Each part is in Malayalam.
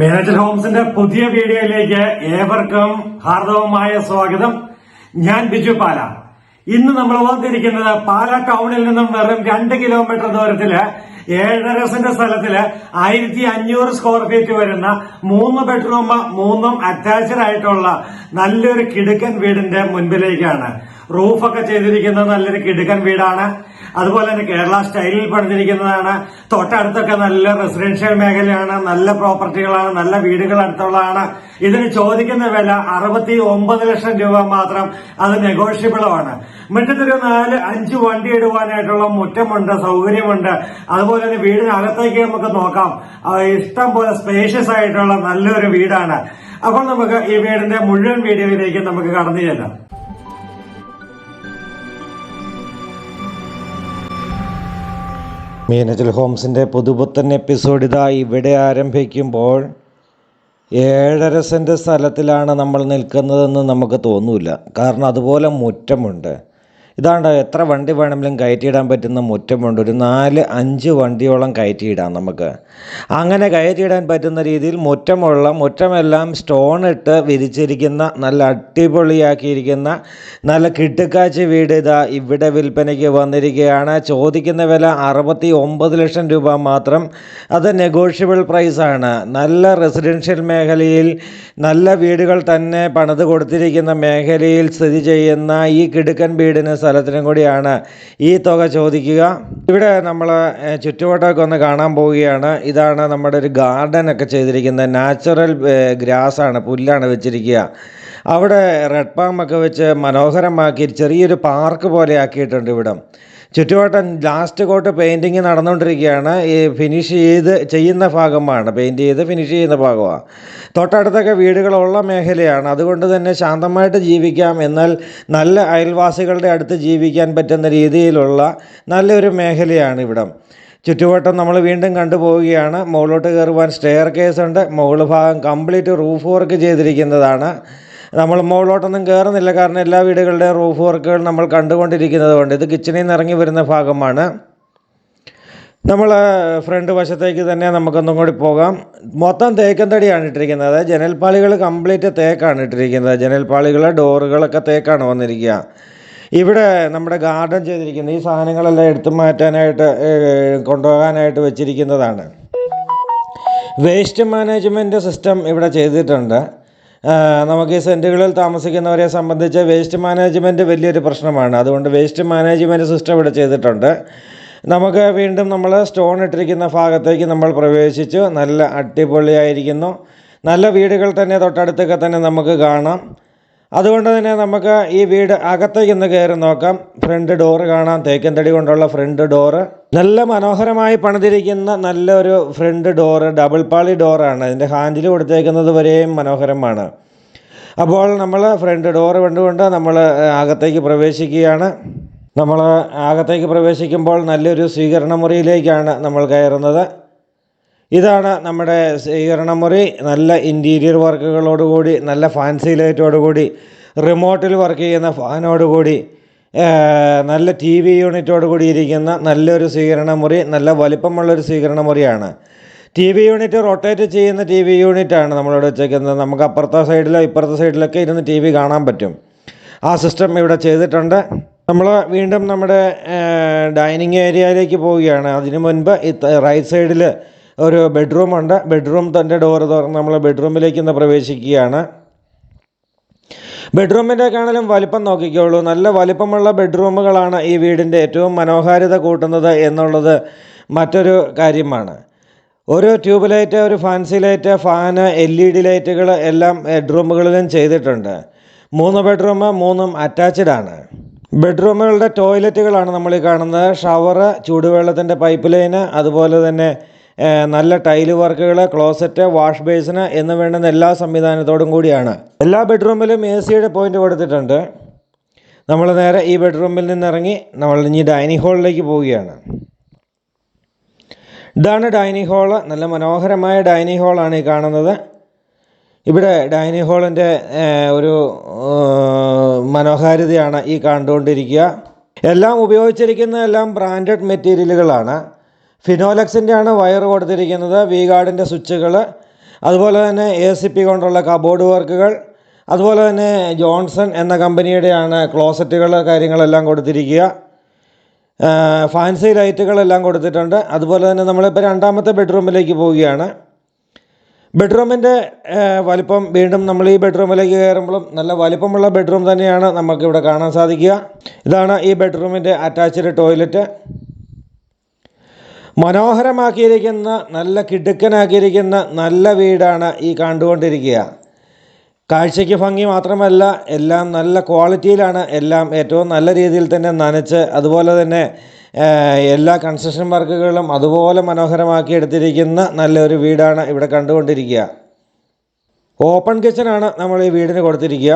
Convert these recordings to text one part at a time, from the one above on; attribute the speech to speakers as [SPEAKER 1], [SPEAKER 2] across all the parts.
[SPEAKER 1] മേനേജർ ഹോംസിന്റെ പുതിയ വീഡിയോയിലേക്ക് ഏവർക്കും ഹാർദവമായ സ്വാഗതം. ഞാൻ ബിജു പാല. ഇന്ന് നമ്മൾ വന്നിരിക്കുന്നത് പാല ടൗണിൽ നിന്നും വെറും രണ്ട് കിലോമീറ്റർ ദൂരത്തിൽ ഏഴര സെന്റ് സ്ഥലത്തിൽ ആയിരത്തി അഞ്ഞൂറ് സ്ക്വയർ ഫീറ്റ് വരുന്ന മൂന്ന് ബെഡ്റൂം മൂന്നും അറ്റാച്ച്ഡ് ആയിട്ടുള്ള നല്ലൊരു കിടുക്കൻ വീടിന്റെ മുൻപിലേക്കാണ്. റൂഫൊക്കെ ചെയ്തിരിക്കുന്നത് നല്ലൊരു കിടുക്കൻ വീടാണ്. അതുപോലെ തന്നെ കേരള സ്റ്റൈലിൽ പണിതിരിക്കുന്നതാണ്. തൊട്ടടുത്തൊക്കെ നല്ല റെസിഡൻഷ്യൽ മേഖലയാണ് നല്ല പ്രോപ്പർട്ടികളാണ് നല്ല വീടുകൾ അടുത്തുള്ളതാണ്. ഇതിന് ചോദിക്കുന്ന വില അറുപത്തി ഒമ്പത് ലക്ഷം രൂപ മാത്രം. അത് നെഗോഷ്യബിളുമാണ് മുറ്റത്തൊരു നാല് അഞ്ച് വണ്ടി ഇടുവാനായിട്ടുള്ള മുറ്റമുണ്ട് സൗകര്യമുണ്ട്. അതുപോലെ തന്നെ വീടിനകത്തേക്ക് നമുക്ക് നോക്കാം. ഇഷ്ടം പോലെ സ്പേഷ്യസ് ആയിട്ടുള്ള നല്ലൊരു വീടാണ്. അപ്പോൾ നമുക്ക് ഈ വീടിന്റെ മുഴുവൻ വീഡിയോയിലേക്ക് നമുക്ക് കടന്നു ചെല്ലാം.
[SPEAKER 2] മീനച്ചൽ ഹോംസിന്റെ പുതുപുത്തൻ എപ്പിസോഡ് ഇതാ ഇവിടെ ആരംഭിക്കുമ്പോൾ ഏഴര സെന്റ് സ്ഥലത്തിലാണ് നമ്മൾ നിൽക്കുന്നതെന്ന് നമുക്ക് തോന്നൂല. കാരണം അതുപോലെ മുറ്റമുണ്ട്. ഇതാണ്ട് എത്ര വണ്ടി വേണമെങ്കിലും കയറ്റിയിടാൻ പറ്റുന്ന മുറ്റമുണ്ട്. ഒരു നാല് അഞ്ച് വണ്ടിയോളം കയറ്റിയിടാം നമുക്ക്. അങ്ങനെ കയറ്റിയിടാൻ പറ്റുന്ന രീതിയിൽ മുറ്റമുള്ള മുറ്റമെല്ലാം സ്റ്റോൺ ഇട്ട് വിരിച്ചിരിക്കുന്ന നല്ല അടിപൊളിയാക്കിയിരിക്കുന്ന നല്ല കിട്ടുക്കാച്ചി വീട് ഇതാ ഇവിടെ വിൽപ്പനയ്ക്ക് വന്നിരിക്കുകയാണ്. ചോദിക്കുന്ന വില അറുപത്തി ഒമ്പത് ലക്ഷം രൂപ മാത്രം. അത് നെഗോഷ്യബിൾ പ്രൈസാണ് നല്ല റെസിഡൻഷ്യൽ മേഖലയിൽ നല്ല വീടുകൾ തന്നെ പണിത് കൊടുത്തിരിക്കുന്ന മേഖലയിൽ സ്ഥിതി ചെയ്യുന്ന ഈ കിടുക്കൻ വീടിന് സ്ഥലത്തിനും കൂടിയാണ് ഈ തുക ചോദിക്കുക. ഇവിടെ നമ്മൾ ചുറ്റുവട്ടമൊക്കെ ഒന്ന് കാണാൻ പോവുകയാണ്. ഇതാണ് നമ്മുടെ ഒരു ഗാർഡൻ ഒക്കെ ചെയ്തിരിക്കുന്ന നാച്ചുറൽ ഗ്രാസാണ് പുല്ലാണ് വെച്ചിരിക്കുക. അവിടെ റെഡ് പാമ്പൊക്കെ വെച്ച് മനോഹരമാക്കി ചെറിയൊരു പാർക്ക് പോലെ ആക്കിയിട്ടുണ്ട് ഇവിടം. ചുറ്റുവട്ടം ലാസ്റ്റ് കോട്ട് പെയിന്റിങ് നടന്നുകൊണ്ടിരിക്കുകയാണ്. ഈ ഫിനിഷ് ചെയ്ത് ചെയ്യുന്ന ഭാഗമാണ്. പെയിന്റ് ചെയ്ത് ഫിനിഷ് ചെയ്യുന്ന ഭാഗമാണ്. തൊട്ടടുത്തൊക്കെ വീടുകളുള്ള മേഖലയാണ്. അതുകൊണ്ട് തന്നെ ശാന്തമായിട്ട് ജീവിക്കാം. എന്നാൽ നല്ല അയൽവാസികളുടെ അടുത്ത് ജീവിക്കാൻ പറ്റുന്ന രീതിയിലുള്ള നല്ലൊരു മേഖലയാണ് ഇവിടം. ചുറ്റുവട്ടം നമ്മൾ വീണ്ടും കണ്ടുപോവുകയാണ്. മുകളിലോട്ട് കയറുവാൻ സ്റ്റെയർ കേസ് ഉണ്ട്. മുകൾ ഭാഗം കംപ്ലീറ്റ് റൂഫ് വർക്ക് ചെയ്തിരിക്കുന്നതാണ്. നമ്മൾ മുകളിലോട്ടൊന്നും കയറുന്നില്ല കാരണം എല്ലാ വീടുകളുടെയും റൂഫ് വർക്കുകൾ നമ്മൾ കണ്ടുകൊണ്ടിരിക്കുന്നത് കൊണ്ട് ഇത് കിച്ചണിൽ നിന്ന് ഇറങ്ങി വരുന്ന ഭാഗമാണ്. നമ്മൾ ഫ്രണ്ട് വശത്തേക്ക് തന്നെ നമുക്കൊന്നും കൂടി പോകാം. മൊത്തം തേക്കൻ തടിയാണ് ഇട്ടിരിക്കുന്നത്. ജനൽപ്പാളികൾ കംപ്ലീറ്റ് തേക്കാണ് ഇട്ടിരിക്കുന്നത്. ജനൽപ്പാളികൾ ഡോറുകളൊക്കെ തേക്കാണ് വന്നിരിക്കുക. ഇവിടെ നമ്മുടെ ഗാർഡൻ ചെയ്തിരിക്കുന്നത് ഈ സാധനങ്ങളെല്ലാം എടുത്തു മാറ്റാനായിട്ട് കൊണ്ടുപോകാനായിട്ട് വെച്ചിരിക്കുന്നതാണ്. വേസ്റ്റ് മാനേജ്മെന്റ് സിസ്റ്റം ഇവിടെ ചെയ്തിട്ടുണ്ട്. നമുക്ക് സെന്റുകളിൽ താമസിക്കുന്നവരെ സംബന്ധിച്ച് വേസ്റ്റ് മാനേജ്മെന്റ് വലിയൊരു പ്രശ്നമാണ്. അതുകൊണ്ട് വേസ്റ്റ് മാനേജ്മെന്റ് സിസ്റ്റം ഇവിടെ ചെയ്തിട്ടുണ്ട്. നമുക്ക് വീണ്ടും നമ്മൾ സ്റ്റോൺ ഇട്ടിരിക്കുന്ന ഭാഗത്തേക്ക് നമ്മൾ പ്രവേശിച്ചു. നല്ല അടിപൊളിയായിരിക്കുന്നു. നല്ല വീടുകൾ തന്നെ തൊട്ടടുത്തൊക്കെ തന്നെ നമുക്ക് കാണാം. അതുകൊണ്ട് തന്നെ നമുക്ക് ഈ വീട് അകത്തേക്ക് ഒന്ന് കയറി നോക്കാം. ഫ്രണ്ട് ഡോറ് കാണാം. തേക്കൻ തടി കൊണ്ടുള്ള ഫ്രണ്ട് ഡോറ് നല്ല മനോഹരമായി പണിതിരിക്കുന്ന നല്ലൊരു ഫ്രണ്ട് ഡോറ് ഡബിൾ പാളി ഡോറാണ് അതിന്റെ ഹാൻഡിൽ കൊടുത്തേക്കുന്നത് വരെയും മനോഹരമാണ്. അപ്പോൾ നമ്മൾ ഫ്രണ്ട് ഡോറ് കണ്ടുകൊണ്ട് നമ്മൾ അകത്തേക്ക് പ്രവേശിക്കുകയാണ്. നമ്മൾ അകത്തേക്ക് പ്രവേശിക്കുമ്പോൾ നല്ലൊരു സ്വീകരണ മുറിയിലേക്കാണ് നമ്മൾ കയറുന്നത്. ഇതാണ് നമ്മുടെ സ്വീകരണമുറി. നല്ല ഇന്റീരിയർ വർക്കുകളോടുകൂടി നല്ല ഫാൻസി ലൈറ്റോടുകൂടി റിമോട്ടിൽ വർക്ക് ചെയ്യുന്ന ഫാനോടുകൂടി നല്ല ടി വി യൂണിറ്റോട് കൂടിയിരിക്കുന്ന നല്ലൊരു സ്വീകരണമുറി നല്ല വലിപ്പമുള്ളൊരു സ്വീകരണ മുറിയാണ് ടി വി യൂണിറ്റ് റൊട്ടേറ്റ് ചെയ്യുന്ന ടി വി യൂണിറ്റാണ് നമ്മളിവിടെ വെച്ചേക്കുന്നത്. നമുക്ക് അപ്പുറത്തെ സൈഡിലോ ഇപ്പുറത്തെ സൈഡിലൊക്കെ ഇരുന്ന് ടി വി കാണാൻ പറ്റും. ആ സിസ്റ്റം ഇവിടെ ചെയ്തിട്ടുണ്ട്. നമ്മൾ വീണ്ടും നമ്മുടെ ഡൈനിങ് ഏരിയയിലേക്ക് പോവുകയാണ്. അതിനു മുൻപ് റൈറ്റ് സൈഡിൽ ഒരു ബെഡ്റൂമുണ്ട്. ബെഡ്റൂം തന്റെ ഡോറ് തുറന്ന് നമ്മൾ ബെഡ്റൂമിലേക്ക് ഇന്ന് പ്രവേശിക്കുകയാണ്. ബെഡ്റൂമിന്റെ കാണലും വലിപ്പം നോക്കിക്കോളൂ. നല്ല വലിപ്പമുള്ള ബെഡ്റൂമുകളാണ് ഈ വീടിന്റെ ഏറ്റവും മനോഹാരിത കൂട്ടുന്നത് എന്നുള്ളത് മറ്റൊരു കാര്യമാണ്. ഒരു ട്യൂബ് ലൈറ്റ് ഒരു fancy light fan L E D ലൈറ്റുകൾ എല്ലാം ബെഡ്റൂമുകളിലും ചെയ്തിട്ടുണ്ട്. മൂന്ന് ബെഡ്റൂം മൂന്നും അറ്റാച്ച്ഡ് ആണ്. ബെഡ്റൂമുകളുടെ ടോയ്ലറ്റുകളാണ് നമ്മൾ ഈ കാണുന്നത്. ഷവർ ചൂടുവെള്ളത്തിന്റെ പൈപ്പ് ലൈന് അതുപോലെ തന്നെ നല്ല ടൈൽ വർക്കുകൾ ക്ലോസറ്റ് വാഷ് ബേസിന് എന്ന് വേണ്ടുന്ന എല്ലാ സംവിധാനത്തോടും കൂടിയാണ്. എല്ലാ ബെഡ്റൂമിലും എ സിയുടെ പോയിന്റ് കൊടുത്തിട്ടുണ്ട്. നമ്മൾ നേരെ ഈ ബെഡ്റൂമിൽ നിന്നിറങ്ങി നമ്മൾ ഇനി ഡൈനിങ് ഹാളിലേക്ക് പോവുകയാണ്. ഇതാണ് ഡൈനിങ് ഹാൾ നല്ല മനോഹരമായ ഡൈനിങ് ഹാളാണ് ഈ കാണുന്നത്. ഇവിടെ ഡൈനിങ് ഹാളിന്റെ ഒരു മനോഹാരിതയാണ് ഈ കണ്ടുകൊണ്ടിരിക്കുക. എല്ലാം ഉപയോഗിച്ചിരിക്കുന്ന എല്ലാം ബ്രാൻഡഡ് മെറ്റീരിയലുകളാണ് ഫിനോലക്സിന്റെ ആണ് വയർ കൊടുത്തിരിക്കുന്നത് വി ഗാർഡിന്റെ സ്വിച്ചുകൾ അതുപോലെ തന്നെ എ സി പി കൊണ്ടുള്ള കബോർഡ് വർക്കുകൾ അതുപോലെ തന്നെ ജോൺസൺ എന്ന കമ്പനിയുടെയാണ് ക്ലോസറ്റുകൾ കാര്യങ്ങളെല്ലാം കൊടുത്തിരിക്കുക. ഫാൻസി ലൈറ്റുകളെല്ലാം കൊടുത്തിട്ടുണ്ട്. അതുപോലെ തന്നെ നമ്മളിപ്പോൾ രണ്ടാമത്തെ ബെഡ്റൂമിലേക്ക് പോവുകയാണ്. ബെഡ്റൂമിന്റെ വലിപ്പം വീണ്ടും നമ്മൾ ഈ ബെഡ്റൂമിലേക്ക് കയറുമ്പോഴും നല്ല വലിപ്പമുള്ള ബെഡ്റൂം തന്നെയാണ് നമുക്കിവിടെ കാണാൻ സാധിക്കുക. ഇതാണ് ഈ ബെഡ്റൂമിന്റെ അറ്റാച്ച്ഡ് ടോയ്ലറ്റ് മനോഹരമാക്കിയിരിക്കുന്ന നല്ല കിടുക്കനാക്കിയിരിക്കുന്ന നല്ല വീടാണ് ഈ കണ്ടുകൊണ്ടിരിക്കുക. കാഴ്ചയ്ക്ക് ഭംഗി മാത്രമല്ല എല്ലാം നല്ല ക്വാളിറ്റിയിലാണ് എല്ലാം ഏറ്റവും നല്ല രീതിയിൽ തന്നെ നനച്ച് അതുപോലെ തന്നെ എല്ലാ കൺസ്ട്രക്ഷൻ വർക്കുകളും അതുപോലെ മനോഹരമാക്കി എടുത്തിരിക്കുന്ന നല്ലൊരു വീടാണ് ഇവിടെ കണ്ടുകൊണ്ടിരിക്കുക. ഓപ്പൺ കിച്ചനാണ് നമ്മൾ ഈ വീടിന് കൊടുത്തിരിക്കുക.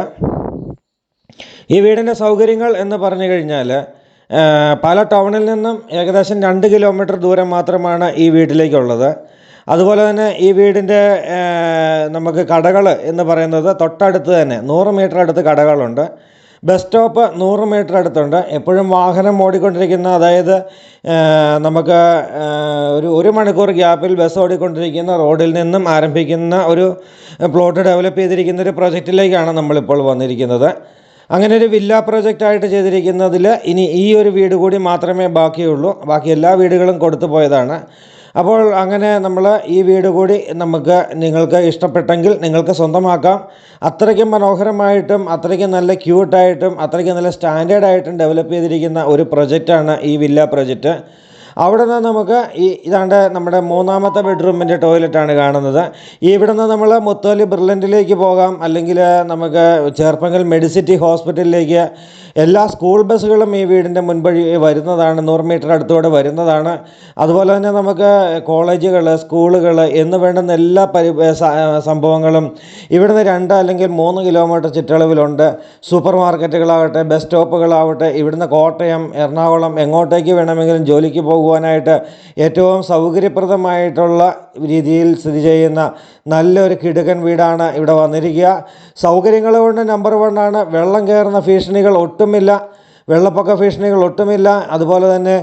[SPEAKER 2] ഈ വീടിന്റെ സൗകര്യങ്ങൾ എന്ന് പറഞ്ഞു കഴിഞ്ഞാൽ പല ടൗണിൽ നിന്നും ഏകദേശം രണ്ട് കിലോമീറ്റർ ദൂരം മാത്രമാണ് ഈ വീട്ടിലേക്കുള്ളത്. അതുപോലെ തന്നെ ഈ വീടിന്റെ നമുക്ക് കടകൾ എന്ന് പറയുന്നത് തൊട്ടടുത്ത് തന്നെ നൂറ് മീറ്റർ അടുത്ത് കടകളുണ്ട്. ബസ് സ്റ്റോപ്പ് നൂറ് മീറ്റർ അടുത്തുണ്ട്. എപ്പോഴും വാഹനം ഓടിക്കൊണ്ടിരിക്കുന്ന അതായത് നമുക്ക് ഒരു ഒരു മണിക്കൂർ ഗ്യാപ്പിൽ ബസ് ഓടിക്കൊണ്ടിരിക്കുന്ന റോഡിൽ നിന്നും ആരംഭിക്കുന്ന ഒരു പ്ലോട്ട് ഡെവലപ്പ് ചെയ്തിരിക്കുന്ന ഒരു പ്രൊജക്റ്റിലേക്കാണ് നമ്മളിപ്പോൾ വന്നിരിക്കുന്നത്. അങ്ങനെ ഒരു വില്ല പ്രൊജക്റ്റായിട്ട് ചെയ്തിരിക്കുന്നതിൽ ഇനി ഈ ഒരു വീട് കൂടി മാത്രമേ ബാക്കിയുള്ളൂ. ബാക്കി എല്ലാ വീടുകളും കൊടുത്തു പോയതാണ്. അപ്പോൾ അങ്ങനെ നമ്മൾ ഈ വീട് കൂടി നമുക്ക് നിങ്ങൾക്ക് ഇഷ്ടപ്പെട്ടെങ്കിൽ നിങ്ങൾക്ക് സ്വന്തമാക്കാം. അത്രയ്ക്കും മനോഹരമായിട്ടും അത്രയ്ക്കും നല്ല ക്യൂട്ടായിട്ടും അത്രയ്ക്കും നല്ല സ്റ്റാൻഡേർഡായിട്ടും ഡെവലപ്പ് ചെയ്തിരിക്കുന്ന ഒരു പ്രൊജക്റ്റാണ് ഈ വില്ല പ്രൊജക്റ്റ് അവിടെ നിന്ന് നമുക്ക് ഈ ഇതാണ്ട് നമ്മുടെ മൂന്നാമത്തെ ബെഡ്റൂമിന്റെ ടോയ്ലറ്റാണ് കാണുന്നത്. ഇവിടെ നിന്ന് നമ്മൾ മുത്തോലി ബ്രില്ലന്റിലേക്ക് പോകാം അല്ലെങ്കിൽ നമുക്ക് ചേർപ്പങ്കൽ മെഡിസിറ്റി ഹോസ്പിറ്റലിലേക്ക് എല്ലാ സ്കൂൾ ബസ്സുകളും ഈ വീടിന്റെ മുൻപഴി വരുന്നതാണ് നൂറ് മീറ്റർ അടുത്തൂടെ വരുന്നതാണ്. അതുപോലെ തന്നെ നമുക്ക് കോളേജുകൾ സ്കൂളുകൾ എന്ന് വേണ്ടുന്ന എല്ലാ പരി സംഭവങ്ങളും ഇവിടുന്ന് രണ്ട് അല്ലെങ്കിൽ മൂന്ന് കിലോമീറ്റർ ചുറ്റളവിലുണ്ട്. സൂപ്പർ മാർക്കറ്റുകളാവട്ടെ ബസ് സ്റ്റോപ്പുകളാവട്ടെ ഇവിടുന്ന് കോട്ടയം എറണാകുളം എങ്ങോട്ടേക്ക് വേണമെങ്കിലും ജോലിക്ക് പോകുവാനായിട്ട് ഏറ്റവും സൗകര്യപ്രദമായിട്ടുള്ള രീതിയിൽ സ്ഥിതി ചെയ്യുന്ന നല്ലൊരു കിടുക്കൻ വീടാണ് ഇവിടെ വന്നിരിക്കുക. സൗകര്യങ്ങൾ കൊണ്ട് നമ്പർ വണ്ണാണ് വെള്ളം കയറുന്ന ഭീഷണികൾ ഒട്ടുമില്ല. വെള്ളപ്പൊക്ക ഭീഷണികൾ ഒട്ടുമില്ല. അതുപോലെ തന്നെ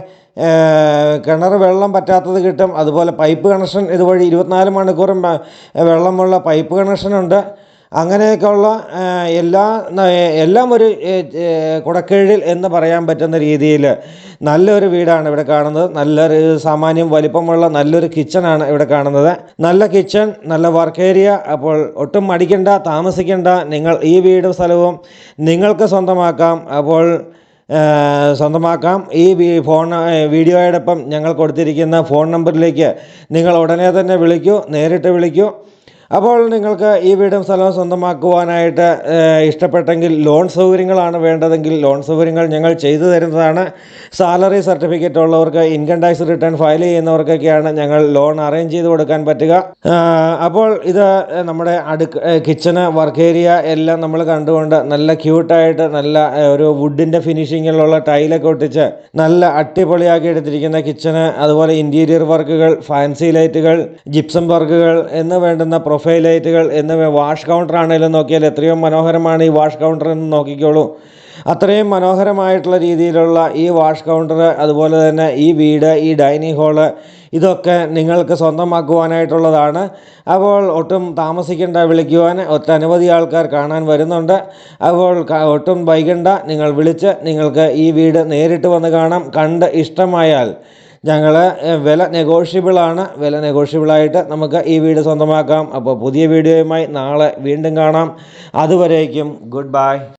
[SPEAKER 2] കിണർ വെള്ളം പറ്റാത്തത് കിട്ടും. അതുപോലെ പൈപ്പ് കണക്ഷൻ ഇതുവഴി ഇരുപത്തിനാല് മണിക്കൂറും വെള്ളമുള്ള പൈപ്പ് കണക്ഷനുണ്ട് അങ്ങനെയൊക്കെയുള്ള എല്ലാ എല്ലാം ഒരു കുടക്കീഴിൽ എന്ന് പറയാൻ പറ്റുന്ന രീതിയിൽ നല്ലൊരു വീടാണ് ഇവിടെ കാണുന്നത്. നല്ലൊരു സാമാന്യം വലിപ്പമുള്ള നല്ലൊരു കിച്ചണാണ് ഇവിടെ കാണുന്നത്. നല്ല കിച്ചൺ നല്ല വർക്ക് ഏരിയ. അപ്പോൾ ഒട്ടും മടിക്കണ്ട താമസിക്കേണ്ട. നിങ്ങൾ ഈ വീടും സ്ഥലവും നിങ്ങൾക്ക് സ്വന്തമാക്കാം. അപ്പോൾ സ്വന്തമാക്കാം. ഈ ഫോൺ വീഡിയോയോടൊപ്പം ഞങ്ങൾ കൊടുത്തിരിക്കുന്ന ഫോൺ നമ്പറിലേക്ക് നിങ്ങൾ ഉടനെ തന്നെ വിളിക്കൂ. നേരിട്ട് വിളിക്കൂ. അപ്പോൾ നിങ്ങൾക്ക് ഈ വീടും സ്ഥലവും സ്വന്തമാക്കുവാനായിട്ട് ഇഷ്ടപ്പെട്ടെങ്കിൽ ലോൺ സൗകര്യങ്ങളാണ് വേണ്ടതെങ്കിൽ ലോൺ സൗകര്യങ്ങൾ ഞങ്ങൾ ചെയ്തു തരുന്നതാണ്. സാലറി സർട്ടിഫിക്കറ്റ് ഉള്ളവർക്ക് ഇൻകം ടാക്സ് റിട്ടേൺ ഫയൽ ചെയ്യുന്നവർക്കൊക്കെയാണ് ഞങ്ങൾ ലോൺ അറേഞ്ച് ചെയ്ത് കൊടുക്കാൻ പറ്റുക. അപ്പോൾ ഇത് നമ്മുടെ അടുക്ക കിച്ചണ് വർക്ക് ഏരിയ എല്ലാം നമ്മൾ കണ്ടുകൊണ്ട് നല്ല ക്യൂട്ടായിട്ട് നല്ല ഒരു വുഡിന്റെ ഫിനിഷിങ്ങിലുള്ള ടൈലൊക്കെ ഒട്ടിച്ച് നല്ല അട്ടിപൊളിയാക്കി എടുത്തിരിക്കുന്ന കിച്ചണ് അതുപോലെ ഇന്റീരിയർ വർക്കുകൾ ഫാൻസി ലൈറ്റുകൾ ജിപ്സം വർക്കുകൾ എന്ന് വേണ്ടുന്ന പ്രൊഫൈൽ ലൈറ്റുകൾ എന്നിവ വാഷ് കൗണ്ടർ ആണെങ്കിലും നോക്കിയാൽ എത്രയോ മനോഹരമാണ് ഈ വാഷ് കൗണ്ടർ എന്ന് നോക്കിക്കോളൂ. അത്രയും മനോഹരമായിട്ടുള്ള രീതിയിലുള്ള ഈ വാഷ് കൗണ്ടർ അതുപോലെ തന്നെ ഈ വീട് ഈ ഡൈനിങ് ഹാൾ ഇതൊക്കെ നിങ്ങൾക്ക് സ്വന്തമാക്കുവാനായിട്ടുള്ളതാണ്. അപ്പോൾ ഒട്ടും താമസിക്കേണ്ട വിളിക്കുവാൻ ഒട്ടനവധി ആൾക്കാർ കാണാൻ വരുന്നുണ്ട്. അപ്പോൾ ഒട്ടും വൈകണ്ട. നിങ്ങൾ വിളിച്ച് നിങ്ങൾക്ക് ഈ വീട് നേരിട്ട് വന്ന് കാണാം. കണ്ട് ഇഷ്ടമായാൽ ഞങ്ങൾ വില നെഗോഷ്യബിളാണ് വില നെഗോഷ്യബിളായിട്ട് നമുക്ക് ഈ വീട് സ്വന്തമാക്കാം. അപ്പോൾ പുതിയ വീഡിയോയുമായി നാളെ വീണ്ടും കാണാം. അതുവരേക്കും ഗുഡ് ബൈ